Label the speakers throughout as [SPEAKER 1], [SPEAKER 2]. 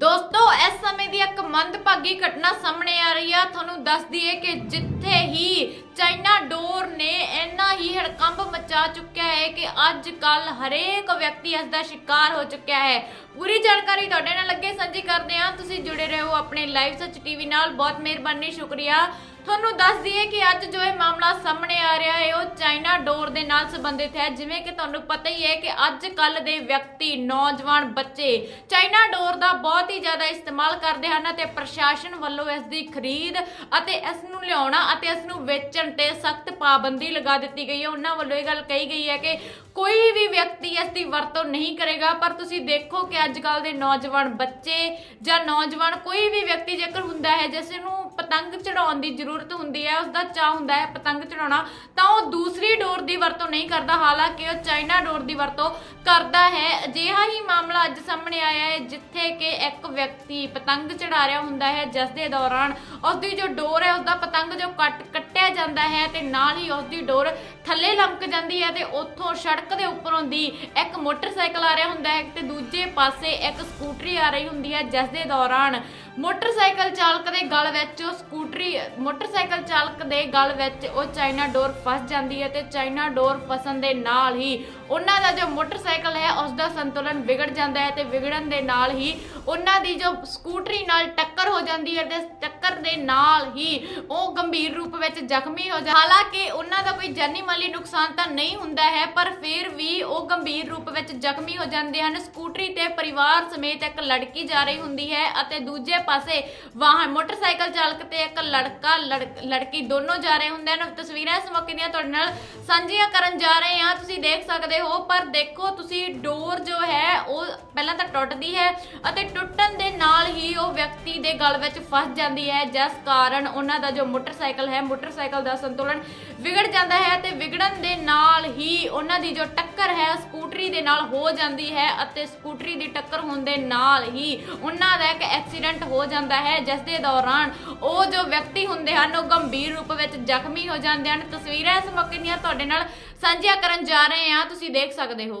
[SPEAKER 1] ਦੋਸਤੋ, ਇਸ ਸਮੇਂ ਦੀ ਇੱਕ ਮੰਦਭਾਗੀ ਘਟਨਾ ਸਾਹਮਣੇ ਆ ਰਹੀ ਆ। ਤੁਹਾਨੂੰ ਦੱਸ ਦਈਏ ਕਿ ਜਿੱਥੇ ਹੀ ਚਾਈਨਾ ਡੋਰ ਨੇ ਇੰਨਾ ਹੀ ਹੜਕੰਪ ਮਚਾ ਚੁੱਕਿਆ ਹੈ ਕਿ ਅੱਜ ਕੱਲ ਹਰੇਕ ਵਿਅਕਤੀ ਇਸ ਦਾ ਸ਼ਿਕਾਰ ਹੋ ਚੁੱਕਿਆ ਹੈ। ਪੂਰੀ ਜਾਣਕਾਰੀ ਤੁਹਾਡੇ ਨਾਲ ਅੱਗੇ ਸਾਂਝੀ ਕਰਦੇ ਹਾਂ। ਤੁਸੀਂ ਜੁੜੇ ਰਹੋ ਆਪਣੇ ਲਾਈਵ ਸੱਚ ਟੀਵੀ ਨਾਲ। ਬਹੁਤ ਮਿਹਰਬਾਨੀ, ਸ਼ੁਕਰੀਆ। ਤੁਹਾਨੂੰ ਦੱਸ ਦਈਏ ਕਿ ਅੱਜ ਜੋ ਇਹ ਮਾਮਲਾ ਸਾਹਮਣੇ ਆ ਰਿਹਾ ਹੈ, ਉਹ ਚਾਈਨਾ ਡੋਰ ਦੇ ਨਾਲ ਸੰਬੰਧਿਤ ਹੈ। ਜਿਵੇਂ ਕਿ ਤੁਹਾਨੂੰ ਪਤਾ ਹੀ ਹੈ ਕਿ ਅੱਜ ਕੱਲ ਦੇ ਵਿਅਕਤੀ, ਨੌਜਵਾਨ ਬੱਚੇ ਚਾਈਨਾ ਡੋਰ ਦਾ ਬਹੁਤ ਹੀ ਜ਼ਿਆਦਾ ਇਸਤੇਮਾਲ ਕਰਦੇ ਹਨ ਅਤੇ ਪ੍ਰਸ਼ਾਸਨ ਵੱਲੋਂ ਇਸ ਦੀ ਖਰੀਦ ਅਤੇ ਇਸ ਨੂੰ ਲਿਆਉਣਾ ਅਤੇ ਇਸ ਨੂੰ ਵੇਚਣ ਤੇ ਸਖਤ ਪਾਬੰਦੀ ਲਗਾ ਦਿੱਤੀ ਗਈ ਹੈ। ਉਹਨਾਂ ਵੱਲੋਂ ਇਹ ਗੱਲ ਕਹੀ ਗਈ ਹੈ ਕਿ ਕੋਈ ਵੀ ਵਿਅਕਤੀ ਇਸ ਦੀ ਵਰਤੋਂ ਨਹੀਂ ਕਰੇਗਾ, ਪਰ ਤੁਸੀਂ ਦੇਖੋ ਕਿ ਅੱਜ ਕੱਲ ਦੇ ਨੌਜਵਾਨ ਬੱਚੇ ਜਾਂ ਨੌਜਵਾਨ ਕੋਈ ਵੀ ਵਿਅਕਤੀ ਜੇਕਰ ਹੁੰਦਾ ਹੈ, ਜਿਸ ਨੂੰ ਪਤੰਗ ਚੜਾਉਣ ਦੀ ਜ਼ਰੂਰਤ ਹੁੰਦੀ ਹੈ ਉਸ ਦਾ ਚਾਹ ਹੁੰਦਾ ਹੈ ਪਤੰਗ ਚੜਾਉਣਾ, ਤਾਂ ਉਹ ਦੂਸਰੀ ਡੋਰ ਦੀ ਵਰਤੋਂ ਨਹੀਂ ਕਰਦਾ, ਹਾਲਾਂਕਿ ਉਹ ਚਾਈਨਾ ਡੋਰ ਦੀ ਵਰਤੋਂ ਕਰਦਾ ਹੈ। ਅਜਿਹਾ ਹੀ ਮਾਮਲਾ ਅੱਜ ਸਾਹਮਣੇ ਆਇਆ ਹੈ, ਜਿੱਥੇ ਕਿ ਇੱਕ ਵਿਅਕਤੀ ਪਤੰਗ ਚੜਾ ਰਿਹਾ ਹੁੰਦਾ ਹੈ, ਜਿਸ ਦੇ ਦੌਰਾਨ ਉਸ ਦੀ ਜੋ ਡੋਰ ਹੈ ਉਸ ਦਾ ਪਤੰਗ ਜੋ ਕੱਟ ਕੱਟਿਆ ਜਾਂਦਾ ਹੈ ਤੇ ਨਾਲ ਹੀ ਉਸ ਦੀ ਡੋਰ ਥੱਲੇ ਲਮਕ ਜਾਂਦੀ ਹੈ ਤੇ ਉੱਥੋਂ ਸੜਕ ਦੇ ਉੱਪਰੋਂ ਦੀ ਇੱਕ ਮੋਟਰਸਾਈਕਲ ਆ ਰਿਹਾ ਹੁੰਦਾ ਹੈ ਤੇ ਦੂਜੇ ਪਾਸੇ ਇੱਕ ਸਕੂਟਰੀ ਆ ਰਹੀ ਹੁੰਦੀ ਹੈ, ਜਿਸ ਦੇ ਦੌਰਾਨ ਮੋਟਰਸਾਈਕਲ ਚਾਲਕ ਦੇ ਗਲ ਵਿੱਚ ਉਹ ਸਕੂਟਰੀ, ਮੋਟਰਸਾਈਕਲ ਚਾਲਕ ਦੇ ਗਲ ਵਿੱਚ ਉਹ ਚਾਈਨਾ ਡੋਰ ਫਸ ਜਾਂਦੀ ਹੈ ਤੇ ਚਾਈਨਾ ਡੋਰ ਫਸਣ ਦੇ ਨਾਲ ਹੀ ਉਹਨਾਂ ਦਾ ਜੋ ਮੋਟਰਸਾਈਕਲ ਹੈ ਉਸ ਦਾ ਸੰਤੁਲਨ ਵਿਗੜ ਜਾਂਦਾ ਹੈ ਤੇ ਵਿਗੜਨ ਦੇ ਨਾਲ ਹੀ ਉਹਨਾਂ ਦੀ ਜੋ ਸਕੂਟਰੀ ਨਾਲ ਟੱਕਰ ਹੋ ਜਾਂਦੀ ਹੈ ਤੇ ਟੱਕਰ ਦੇ ਨਾਲ ਹੀ ਉਹ ਗੰਭੀਰ ਰੂਪ ਵਿੱਚ ਜ਼ਖਮੀ ਹੋ ਜਾ ਹਾਲਾਂਕਿ ਉਹਨਾਂ ਦਾ ਕੋਈ ਜਾਨੀ ਮਾਲੀ ਨੁਕਸਾਨ ਤਾਂ ਨਹੀਂ ਹੁੰਦਾ ਹੈ, ਪਰ ਫਿਰ ਵੀ ਉਹ ਗੰਭੀਰ ਰੂਪ ਵਿੱਚ ਜ਼ਖਮੀ ਹੋ ਜਾਂਦੇ ਹਨ। ਸਕੂਟਰੀ ਤੇ ਪਰਿਵਾਰ ਸਮੇਤ ਇੱਕ ਲੜਕੀ ਜਾ ਰਹੀ ਹੁੰਦੀ ਹੈ ਅਤੇ ਦੂਜੇ ਪਾਸੇ ਵਾਹਨ ਮੋਟਰਸਾਈਕਲ ਚਾਲਕ ਤੇ ਇੱਕ ਲੜਕਾ, ਲੜ- ਲੜਕੀ ਦੋਨੋਂ ਜਾ ਰਹੇ ਹੁੰਦੇ ਹਨ। ਤਸਵੀਰਾਂ ਇਸ ਮੌਕੇ ਦੀਆਂ ਤੁਹਾਡੇ ਨਾਲ ਸਾਂਝੀਆਂ ਕਰਨ ਜਾ ਰਹੇ ਹਾਂ। ਤੁਸੀਂ ਦੇਖ ਸਕਦੇ ਹੋ, ਪਰ ਦੇਖੋ ਤੁਸੀਂ ਡੋਰ ਜੋ ਹੈ, ਉਹ ਪਹਿਲਾਂ ਤਾਂ ਟੁੱਟਦੀ ਹੈ ਅਤੇ ਟੁੱਟਣ ਦੇ ਨਾਲ ਹੀ ਉਹ ਵਿਅਕਤੀ ਦੇ ਗਲ ਵਿੱਚ ਫਸ ਜਾਂਦੀ ਹੈ। ਜਿਸ ਕਾਰਨ ਉਹਨਾਂ ਦਾ ਜੋ ਮੋਟਰਸਾਈਕਲ ਹੈ, ਮੋਟਰਸਾਈਕਲ ਦਾ ਸੰਤੁਲਨ ਵਿਗੜ ਜਾਂਦਾ ਹੈ ਤੇ ਵਿਗੜਨ ਦੇ ਨਾਲ ਹੀ ਉਹਨਾਂ ਦੀ ਜੋ ਟੱਕਰ ਹੈ, ਸਕੂਟਰੀ ਦੇ ਨਾਲ ਹੋ ਜਾਂਦੀ ਹੈ ਅਤੇ ਸਕੂਟਰੀ ਦੀ ਟੱਕਰ ਹੋਣ ਦੇ ਨਾਲ ਹੀ ਉਹਨਾਂ ਦਾ ਇੱਕ ਐਕਸੀਡੈਂਟ ਹੋ ਜਾਂਦਾ ਹੈ, ਜਿਸ ਦੇ ਦੌਰਾਨ ਉਹ ਜੋ ਵਿਅਕਤੀ ਹੁੰਦੇ ਹਨ, ਉਹ ਗੰਭੀਰ ਰੂਪ ਵਿੱਚ ਜ਼ਖਮੀ ਹੋ ਜਾਂਦੇ ਹਨ। ਤਸਵੀਰਾਂ ਇਸ ਮੌਕੇ ਦੀਆਂ ਤੁਹਾਡੇ ਨਾਲ ਸਾਂਝੀਆਂ ਕਰਨ ਜਾ ਰਹੇ ਹਾਂ। ਤੁਸੀਂ ਦੇਖ ਸਕਦੇ ਹੋ।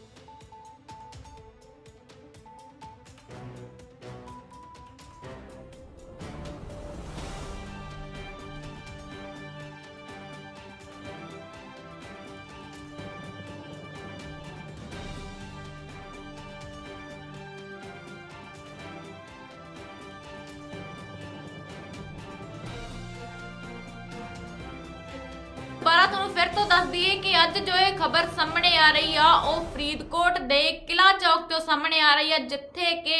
[SPEAKER 1] ਦੱਸ ਦਈਏ ਕਿ ਅੱਜ ਜੋ ਇਹ ਖਬਰ ਸਾਹਮਣੇ ਆ ਰਹੀ ਆ, ਉਹ ਫਰੀਦਕੋਟ ਦੇ ਕਿਲਾ ਚੌਕ ਤੋਂ ਸਾਹਮਣੇ ਆ ਰਹੀ ਆ, ਜਿੱਥੇ ਕਿ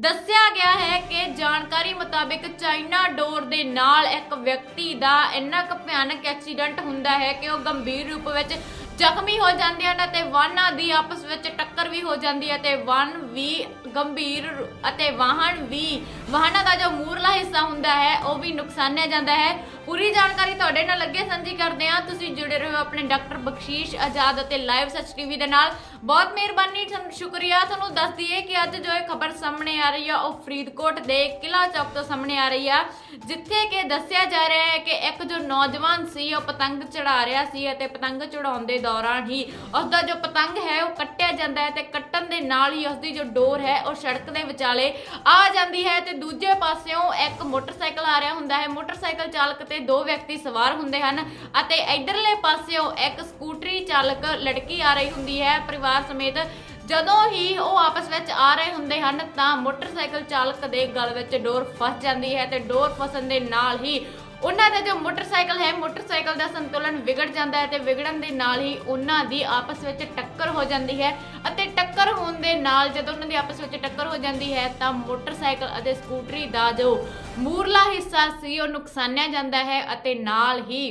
[SPEAKER 1] ਦੱਸਿਆ ਗਿਆ ਹੈ ਕਿ ਜਾਣਕਾਰੀ ਮੁਤਾਬਿਕ ਚਾਈਨਾ ਡੋਰ ਦੇ ਨਾਲ ਇੱਕ ਵਿਅਕਤੀ ਦਾ ਇੰਨਾ ਕੁ ਭਿਆਨਕ ਐਕਸੀਡੈਂਟ ਹੁੰਦਾ ਹੈ ਕਿ ਉਹ ਗੰਭੀਰ ਰੂਪ ਵਿੱਚ ਜ਼ਖਮੀ ਹੋ ਜਾਂਦੇ ਹਨ ਅਤੇ ਵਾਹਨਾਂ ਦੀ ਆਪਸ ਵਿੱਚ ਟੱਕਰ ਵੀ ਹੋ ਜਾਂਦੀ ਹੈ ਤੇ ਵਾਹਨ ਵੀ ਗੰਭੀਰ ਅਤੇ ਵਾਹਨ ਵੀ, ਵਾਹਨਾਂ ਦਾ ਜੋ ਮੂਰਲਾ ਹਿੱਸਾ ਹੁੰਦਾ ਹੈ, ਉਹ ਵੀ ਨੁਕਸਾਨਿਆ ਜਾਂਦਾ ਹੈ। ਪੂਰੀ ਜਾਣਕਾਰੀ ਤੁਹਾਡੇ ਨਾਲ ਅੱਗੇ ਸਾਂਝੀ ਕਰਦੇ ਹਾਂ। ਤੁਸੀਂ ਜੁੜੇ ਰਹੋ ਆਪਣੇ ਡਾਕਟਰ ਬਖਸ਼ੀਸ਼ ਆਜ਼ਾਦ ਅਤੇ ਲਾਈਵ ਸੱਚ ਟੀਵੀ ਦੇ ਨਾਲ। ਬਹੁਤ ਮਿਹਰਬਾਨੀ, ਤੁਹਾਨੂੰ ਸ਼ੁਕਰੀਆ। ਤੁਹਾਨੂੰ ਦੱਸ ਦਈਏ ਕਿ ਅੱਜ ਜੋ ਇਹ ਖਬਰ ਸਾਹਮਣੇ ਆ ਰਹੀ ਆ, ਉਹ ਫਰੀਦਕੋਟ ਦੇ ਕਿਲਾ ਚੌਕ ਤੋਂ ਸਾਹਮਣੇ ਆ ਰਹੀ ਆ, ਜਿੱਥੇ ਕਿ ਦੱਸਿਆ ਜਾ ਰਿਹਾ ਹੈ ਕਿ ਇੱਕ ਜੋ ਨੌਜਵਾਨ ਸੀ, ਉਹ ਪਤੰਗ ਚੜਾ ਰਿਹਾ ਸੀ ਅਤੇ ਪਤੰਗ ਚੜਾਉਣ ਦੇ ਦੌਰਾਨ ਹੀ ਉਸ ਦਾ ਜੋ ਪਤੰਗ ਹੈ, ਉਹ ਕੱਟਿਆ ਜਾਂਦਾ ਹੈ ਤੇ ਕੱਟਣ ਦੇ ਨਾਲ ਹੀ ਉਸ ਦੀ ਜੋ ਡੋਰ ਹੈ, ਉਹ ਸੜਕ ਦੇ ਵਿਚਾਲੇ ਆ ਜਾਂਦੀ ਹੈ ਤੇ ਦੂਜੇ ਪਾਸਿਓਂ ਇੱਕ ਮੋਟਰਸਾਈਕਲ ਆ ਰਿਹਾ ਹੁੰਦਾ ਹੈ। ਮੋਟਰਸਾਈਕਲ ਚਾਲਕ ਤੇ ਦੋ ਵਿਅਕਤੀ ਸਵਾਰ ਹੁੰਦੇ ਹਨ ਅਤੇ ਇਧਰਲੇ ਪਾਸਿਓਂ ਇੱਕ ਸਕੂਟਰੀ ਚਾਲਕ ਲੜਕੀ ਆ ਰਹੀ ਹੁੰਦੀ ਹੈ। ਪਰਿਵਾਰ ਸਮੇਤ ਜਦੋਂ ਹੀ ਉਹ ਆਪਸ ਵਿੱਚ ਆ ਰਹੇ ਹੁੰਦੇ ਹਨ, ਤਾਂ ਮੋਟਰਸਾਈਕਲ ਚਾਲਕ ਦੇ ਗਲ ਵਿੱਚ ਡੋਰ ਫਸ ਜਾਂਦੀ ਹੈ ਤੇ ਡੋਰ ਫਸਣ ਦੇ ਨਾਲ ਹੀ ਉਹਨਾਂ ਦਾ ਜੋ ਮੋਟਰਸਾਈਕਲ ਹੈ, ਮੋਟਰਸਾਈਕਲ ਦਾ ਸੰਤੁਲਨ ਵਿਗੜ ਜਾਂਦਾ ਹੈ ਤੇ ਵਿਗੜਨ ਦੇ ਨਾਲ ਹੀ ਉਹਨਾਂ ਦੀ ਆਪਸ ਵਿੱਚ ਟੱਕਰ ਹੋ ਜਾਂਦੀ ਹੈ ਅਤੇ ਟੱਕਰ ਹੋਣ ਦੇ ਨਾਲ ਜਦੋਂ ਉਹਨਾਂ ਦੀ ਆਪਸ ਵਿੱਚ ਟੱਕਰ ਹੋ ਜਾਂਦੀ ਹੈ, ਤਾਂ ਮੋਟਰਸਾਈਕਲ ਅਤੇ ਸਕੂਟਰੀ ਦਾ ਜੋ ਮੂਰਲਾ ਹਿੱਸਾ ਸੀ, ਉਹ ਨੁਕਸਾਨਿਆ ਜਾਂਦਾ ਹੈ ਅਤੇ ਨਾਲ ਹੀ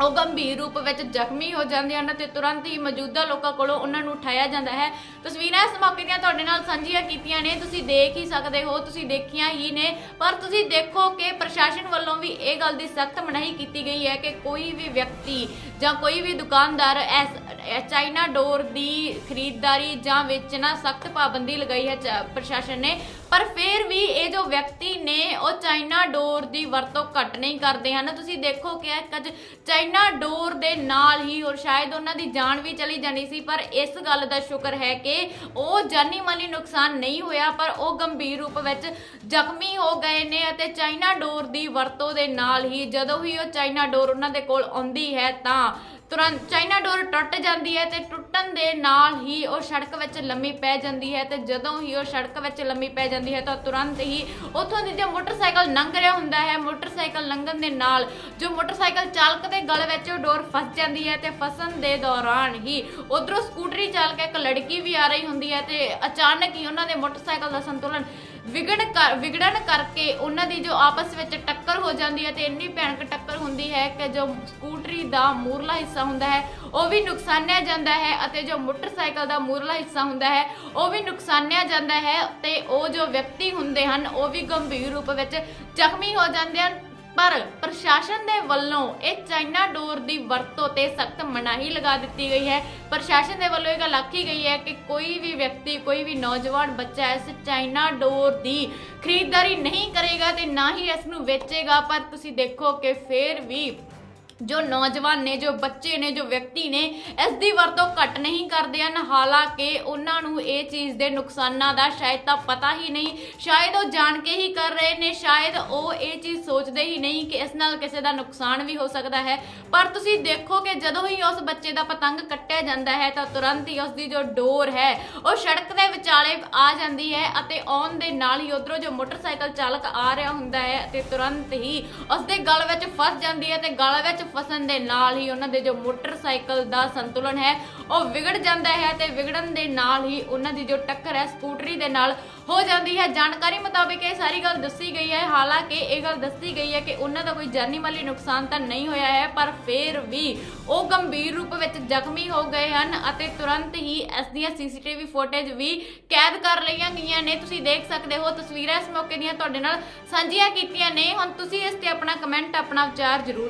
[SPEAKER 1] ਉਹ ਗੰਭੀਰ ਰੂਪ ਵਿੱਚ ਜ਼ਖਮੀ ਹੋ ਜਾਂਦੇ ਹਨ ਤੇ ਤੁਰੰਤ ਹੀ ਮੌਜੂਦਾ ਲੋਕਾਂ ਕੋਲੋਂ ਉਹਨਾਂ ਨੂੰ ਉਠਾਇਆ ਜਾਂਦਾ ਹੈ। ਤਸਵੀਰਾਂ ਇਸ ਮੌਕੇ ਦੀਆਂ ਤੁਹਾਡੇ ਨਾਲ ਸਾਂਝੀਆਂ ਕੀਤੀਆਂ ਨੇ। ਤੁਸੀਂ ਦੇਖ ਹੀ ਸਕਦੇ ਹੋ, ਤੁਸੀਂ ਦੇਖੀਆਂ ਹੀ ਨੇ, ਪਰ ਤੁਸੀਂ ਦੇਖੋ ਕਿ ਪ੍ਰਸ਼ਾਸਨ ਵੱਲੋਂ ਵੀ ਇਹ ਗੱਲ ਦੀ ਸਖਤ ਮਨਾਹੀ ਕੀਤੀ ਗਈ ਹੈ ਕਿ ਕੋਈ ਵੀ ਵਿਅਕਤੀ ਜਾਂ ਕੋਈ ਵੀ ਦੁਕਾਨਦਾਰ ਐਸ ਚਾਈਨਾ ਡੋਰ ਦੀ ਖਰੀਦਦਾਰੀ ਜਾਂ ਵੇਚਣਾ ਸਖਤ ਪਾਬੰਦੀ ਲਗਾਈ ਹੈ ਚ- ਪ੍ਰਸ਼ਾਸਨ ਨੇ। ਪਰ ਫਿਰ ਵੀ ਇਹ ਜੋ ਵਿਅਕਤੀ ਨੇ, ਉਹ ਚਾਈਨਾ ਡੋਰ ਦੀ ਵਰਤੋਂ ਘੱਟ ਨਹੀਂ ਕਰਦੇ ਹਨ। ਤੁਸੀਂ ਦੇਖੋ ਕਿ ਇਹ ਚਾਈਨਾ ਡੋਰ ਦੇ ਨਾਲ ਹੀ ਔਰ ਸ਼ਾਇਦ ਉਹਨਾਂ ਦੀ ਜਾਨ ਵੀ ਚਲੀ ਜਾਣੀ ਸੀ, ਪਰ ਇਸ ਗੱਲ ਦਾ ਸ਼ੁਕਰ ਹੈ ਕਿ ਉਹ ਜਾਨੀ ਮਾਲੀ ਨੁਕਸਾਨ ਨਹੀਂ ਹੋਇਆ, ਪਰ ਉਹ ਗੰਭੀਰ ਰੂਪ ਵਿੱਚ ਜ਼ਖਮੀ ਹੋ ਗਏ ਨੇ ਅਤੇ ਚਾਈਨਾ ਡੋਰ ਦੀ ਵਰਤੋਂ ਦੇ ਨਾਲ ਹੀ ਜਦੋਂ ਹੀ ਉਹ ਚਾਈਨਾ ਡੋਰ ਉਹਨਾਂ ਦੇ ਕੋਲ ਆਉਂਦੀ ਹੈ ਤਾਂ ਤੁਰੰਤ ਚਾਈਨਾ ਡੋਰ ਟੁੱਟ ਜਾਂਦੀ ਹੈ ਤੇ ਟੁੱਟ ਟੁੱਟਣ ਦੇ ਨਾਲ ਹੀ ਉਹ ਸੜਕ ਵਿੱਚ ਲੰਮੀ ਪੈ ਜਾਂਦੀ ਹੈ ਤੇ ਜਦੋਂ ਹੀ ਉਹ ਸੜਕ ਵਿੱਚ ਲੰਮੀ ਪੈ ਜਾਂਦੀ ਹੈ ਤਾਂ ਤੁਰੰਤ ਹੀ ਉੱਥੋਂ ਦੀ ਜੋ ਮੋਟਰਸਾਈਕਲ ਲੰਘ ਰਿਹਾ ਹੁੰਦਾ ਹੈ, ਮੋਟਰਸਾਈਕਲ ਲੰਘਣ ਦੇ ਨਾਲ ਜੋ ਮੋਟਰਸਾਈਕਲ ਚਾਲਕ ਦੇ ਗਲ ਵਿੱਚ ਉਹ ਡੋਰ ਫਸ ਜਾਂਦੀ ਹੈ ਤੇ ਫਸਣ ਦੇ ਦੌਰਾਨ ਹੀ ਉਧਰੋਂ ਸਕੂਟਰੀ ਚਾਲਕ ਇੱਕ ਲੜਕੀ ਵੀ ਆ ਰਹੀ ਹੁੰਦੀ ਹੈ ਤੇ ਅਚਾਨਕ ਹੀ ਉਹਨਾਂ ਦੇ ਮੋਟਰਸਾਈਕਲ ਦਾ ਸੰਤੁਲਨ ਵਿਗੜ ਕਰ, ਵਿਗੜਨ ਕਰਕੇ ਉਹਨਾਂ ਦੀ ਜੋ ਆਪਸ ਵਿੱਚ ਟੱਕਰ ਹੋ ਜਾਂਦੀ ਹੈ ਤੇ ਇੰਨੀ ਭਿਆਨਕ ਟੱਕਰ ਹੁੰਦੀ ਹੈ ਕਿ ਜੋ ਸਕੂਟਰੀ ਦਾ ਮੂਰਲਾ ਹਿੱਸਾ ਹੁੰਦਾ ਹੈ, ਉਹ ਵੀ ਨੁਕਸਾਨਿਆ ਜਾਂਦਾ ਹੈ ਅਤੇ ਜੋ ਮੋਟਰਸਾਈਕਲ ਦਾ ਮੂਰਲਾ ਹਿੱਸਾ ਹੁੰਦਾ ਹੈ, ਉਹ ਵੀ ਨੁਕਸਾਨਿਆ ਜਾਂਦਾ ਹੈ ਤੇ ਉਹ ਜੋ ਵਿਅਕਤੀ ਹੁੰਦੇ ਹਨ, ਉਹ ਵੀ ਗੰਭੀਰ ਰੂਪ ਵਿੱਚ ਜ਼ਖਮੀ ਹੋ ਜਾਂਦੇ ਹਨ। ਪਰ ਪ੍ਰਸ਼ਾਸਨ ਦੇ ਵੱਲੋਂ ਇਹ ਚਾਈਨਾ ਡੋਰ ਦੀ ਵਰਤੋਂ ਤੇ ਸਖਤ ਮਨਾਹੀ ਲਗਾ ਦਿੱਤੀ ਗਈ ਹੈ। ਪ੍ਰਸ਼ਾਸਨ ਦੇ ਵੱਲੋਂ ਇਹ ਗੱਲ ਆਖੀ ਗਈ ਹੈ ਕਿ ਕੋਈ ਵੀ ਵਿਅਕਤੀ, ਕੋਈ ਵੀ ਨੌਜਵਾਨ ਬੱਚਾ ਇਸ ਚਾਈਨਾ ਡੋਰ ਦੀ ਖਰੀਦਦਾਰੀ ਨਹੀਂ ਕਰੇਗਾ ਤੇ ਨਾ ਹੀ ਇਸ ਨੂੰ ਵੇਚੇਗਾ। ਪਰ ਤੁਸੀਂ ਦੇਖੋ ਕਿ ਫੇਰ ਵੀ ਜੋ ਨੌਜਵਾਨ ਨੇ, ਜੋ ਬੱਚੇ ਨੇ, ਜੋ ਵਿਅਕਤੀ ਨੇ, ਇਸ ਦੀ ਵਰਤੋਂ ਘੱਟ ਨਹੀਂ ਕਰਦੇ ਹਨ। ਹਾਲਾਂਕਿ ਉਹਨਾਂ ਨੂੰ ਇਹ ਚੀਜ਼ ਦੇ ਨੁਕਸਾਨਾਂ ਦਾ ਸ਼ਾਇਦ ਤਾਂ ਪਤਾ ਹੀ ਨਹੀਂ। ਸ਼ਾਇਦ ਉਹ ਜਾਣ ਕੇ ਹੀ ਕਰ ਰਹੇ ਨੇ, ਸ਼ਾਇਦ ਉਹ ਇਹ ਚੀਜ਼ ਸੋਚਦੇ ਹੀ ਨਹੀਂ ਕਿ ਇਸ ਨਾਲ ਕਿਸੇ ਦਾ ਨੁਕਸਾਨ ਵੀ ਹੋ ਸਕਦਾ ਹੈ। ਪਰ ਤੁਸੀਂ ਦੇਖੋ ਕਿ ਜਦੋਂ ਹੀ ਉਸ ਬੱਚੇ ਦਾ ਪਤੰਗ ਕੱਟਿਆ ਜਾਂਦਾ ਹੈ, ਤਾਂ ਤੁਰੰਤ ਹੀ ਉਸ ਦੀ ਜੋ ਡੋਰ ਹੈ, ਉਹ ਸੜਕ ਦੇ ਵਿਚਾਲੇ ਆ ਜਾਂਦੀ ਹੈ ਅਤੇ ਆਉਣ ਦੇ ਨਾਲ ਹੀ ਉਧਰੋਂ ਜੋ ਮੋਟਰਸਾਈਕਲ ਚਾਲਕ ਆ ਰਿਹਾ ਹੁੰਦਾ ਹੈ, ਤੇ ਤੁਰੰਤ ਹੀ ਉਸ ਦੇ ਗਲ ਵਿੱਚ ਫਸ ਜਾਂਦੀ ਹੈ ਤੇ ਗਲ ਵਿੱਚ ਫਸਣ ਦੇ ਨਾਲ ਹੀ ਉਹਨਾਂ ਦੇ ਜੋ ਮੋਟਰਸਾਈਕਲ ਦਾ ਸੰਤੁਲਨ ਹੈ, ਉਹ ਵਿਗੜ ਜਾਂਦਾ ਹੈ ਤੇ ਵਿਗੜਨ ਦੇ ਨਾਲ ਹੀ ਉਹਨਾਂ ਦੀ ਜੋ ਟੱਕਰ ਹੈ, ਸਕੂਟਰੀ ਦੇ ਨਾਲ ਹੋ ਜਾਂਦੀ ਹੈ। ਜਾਣਕਾਰੀ ਮੁਤਾਬਿਕ ਇਹ ਸਾਰੀ ਗੱਲ ਦੱਸੀ ਗਈ ਹੈ। ਹਾਲਾਂਕਿ ਇਹ ਗੱਲ ਦੱਸੀ ਗਈ ਹੈ ਕਿ ਉਹਨਾਂ ਦਾ ਕੋਈ ਜਾਨੀ ਮਾਲੀ ਨੁਕਸਾਨ ਤਾਂ ਨਹੀਂ ਹੋਇਆ ਹੈ, ਪਰ ਫਿਰ ਵੀ ਉਹ ਗੰਭੀਰ ਰੂਪ ਵਿੱਚ ਜ਼ਖਮੀ ਹੋ ਗਏ ਹਨ ਅਤੇ ਤੁਰੰਤ ਹੀ ਇਸ ਦੀਆਂ ਸੀਸੀਟੀਵੀ ਫੁਟੇਜ ਵੀ ਕੈਦ ਕਰ ਲਈਆਂ ਗਈਆਂ ਨੇ। ਤੁਸੀਂ ਦੇਖ ਸਕਦੇ ਹੋ ਤਸਵੀਰਾਂ ਇਸ ਮੌਕੇ ਦੀਆਂ। ਤੁਹਾਡੇ ਨਾਲ ਸਾਂਝੀਆਂ ਕੀਤੀਆਂ ਨੇ। ਹੁਣ ਤੁਸੀਂ ਇਸ ਤੇ ਆਪਣਾ ਕਮੈਂਟ ਆਪਣਾ ਵਿਚਾਰ ਜ਼ਰੂਰ